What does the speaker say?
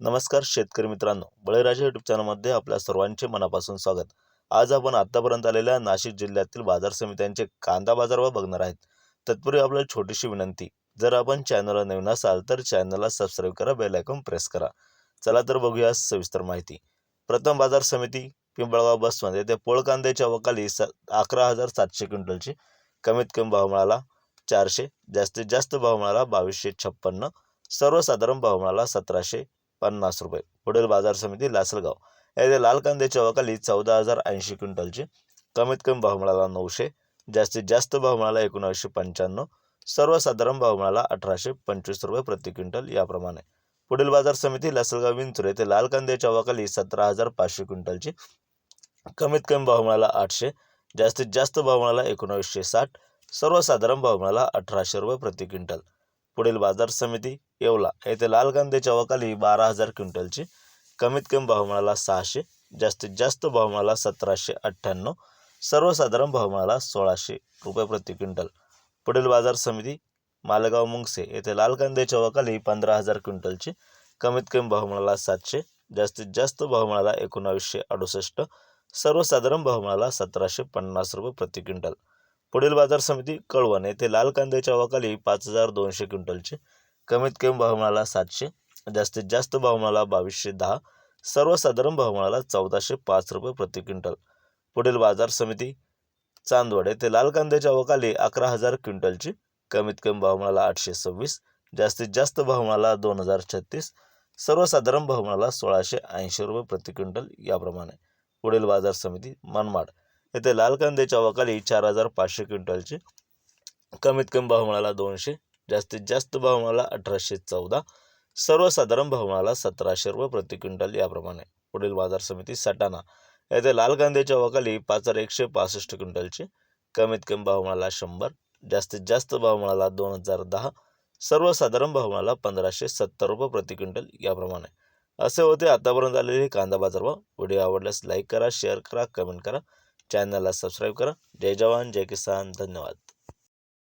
नमस्कार शेतकरी मित्रांनो बळीराजा युट्यूब चॅनलमध्ये आपल्या सर्वांचे मनापासून स्वागत. आज आपण आत्तापर्यंत आलेल्या नाशिक जिल्ह्यातील बाजार समित्यांचे कांदा बाजारभाव बघणार आहेत. तत्पूर्वी आपल्याला छोटीशी विनंती जर आपण चॅनलला नवीन असाल तर चॅनलला सबस्क्राईब करा बेल आयकॉन प्रेस करा. चला तर बघूया सविस्तर माहिती. प्रथम बाजार समिती पिंपळगाव बसमध्ये ते पोळ कांद्याच्या वकाली स अकरा हजार सातशे क्विंटलची. कमीत कमी भाव मिळाला चारशे जास्तीत जास्त भाव मिळाला बावीसशे छप्पन्न सर्वसाधारण भाव मिळाला सतराशे पन्नास रुपये. पुढील बाजार समिती लासलगाव. येथे लाल कांद्याच्या वकाली चौदा हजार ऐंशी क्विंटलची कमीत कमी भाव मिळाला नऊशे जास्तीत जास्त भाव मिळाला एकोणावीसशे पंच्याण्णव सर्वसाधारण भाव मिळाला अठराशे पंचवीस रुपये प्रति क्विंटल याप्रमाणे. पुढील बाजार समिती लासलगाव विंचूर येथे लाल कांद्याच्या वकाली सतरा हजार पाचशे क्विंटलची कमीत कमी भाव मिळाला आठशे जास्तीत जास्त भाव मिळाला एकोणावीसशे साठ सर्वसाधारण भाव मिळाला अठराशे रुपये प्रति क्विंटल. पुढील बाजार समिती येवला. येथे लाल कांद्याच्या वकाली बारा हजार क्विंटलची कमीत कमी भाव मिळाला सहाशे जास्तीत जास्त भाव मिळाला सतराशे अठ्ठ्याण्णव सर्वसाधारण भाव मिळाला सोळाशे रुपये प्रति क्विंटल. पुढील बाजार समिती मालेगाव मुंगसे. येथे लाल कांद्याच्या वकाली पंधरा हजार क्विंटलची कमीत कमी भाव मिळाला सातशे जास्तीत जास्त भाव मिळाला एकोणावीसशे अडुसष्ट सर्वसाधारण भाव मिळाला सतराशे पन्नास रुपये प्रति क्विंटल. पुढील बाजार समिती कळवण. येथे लाल कांद्याच्या अवाकाली पाच हजार दोनशे क्विंटलचे कमीत कमी भाव मिळाला सातशे जास्तीत जास्त भाव मिळाला बावीसशे दहा सर्वसाधारण भाव मिळाला चौदाशे पाच रुपये प्रति क्विंटल. पुढील बाजार समिती चांदवड. येथे लाल कांद्याच्या वकाली अकरा हजार क्विंटलची कमीत कमी भाव मिळाला आठशे सव्वीस जास्तीत जास्त भाव मिळाला दोन हजार छत्तीस सर्वसाधारण भाव मिळाला सोळाशे ऐंशी रुपये प्रति क्विंटल याप्रमाणे. पुढील बाजार समिती मनमाड. येथे लाल कांद्याच्या वकाली चार हजार पाचशे क्विंटलची. कमीत कमी भाव मिळाला दोनशे जास्तीत जास्त भाव मिळाला अठराशे चौदा सर्वसाधारण भाव मिळाला सतराशे रुपये प्रति क्विंटल याप्रमाणे. पुढील बाजार समिती सटाणा. येथे लाल कांद्याच्या वकाली पाच हजार एकशे पासष्ट क्विंटलचे. कमीत कमी भाव मिळाला शंभर जास्तीत जास्त भाव मिळाला दोन हजार दहा सर्वसाधारण भाव मिळाला पंधराशे सत्तर रुपये प्रति क्विंटल याप्रमाणे. असे होते आतापर्यंत आलेले कांदा बाजारभाव. व्हिडिओ आवडल्यास लाईक करा शेअर करा कमेंट करा. चॅनलला सबस्क्राईब करा. जय जवान जय किसान. धन्यवाद.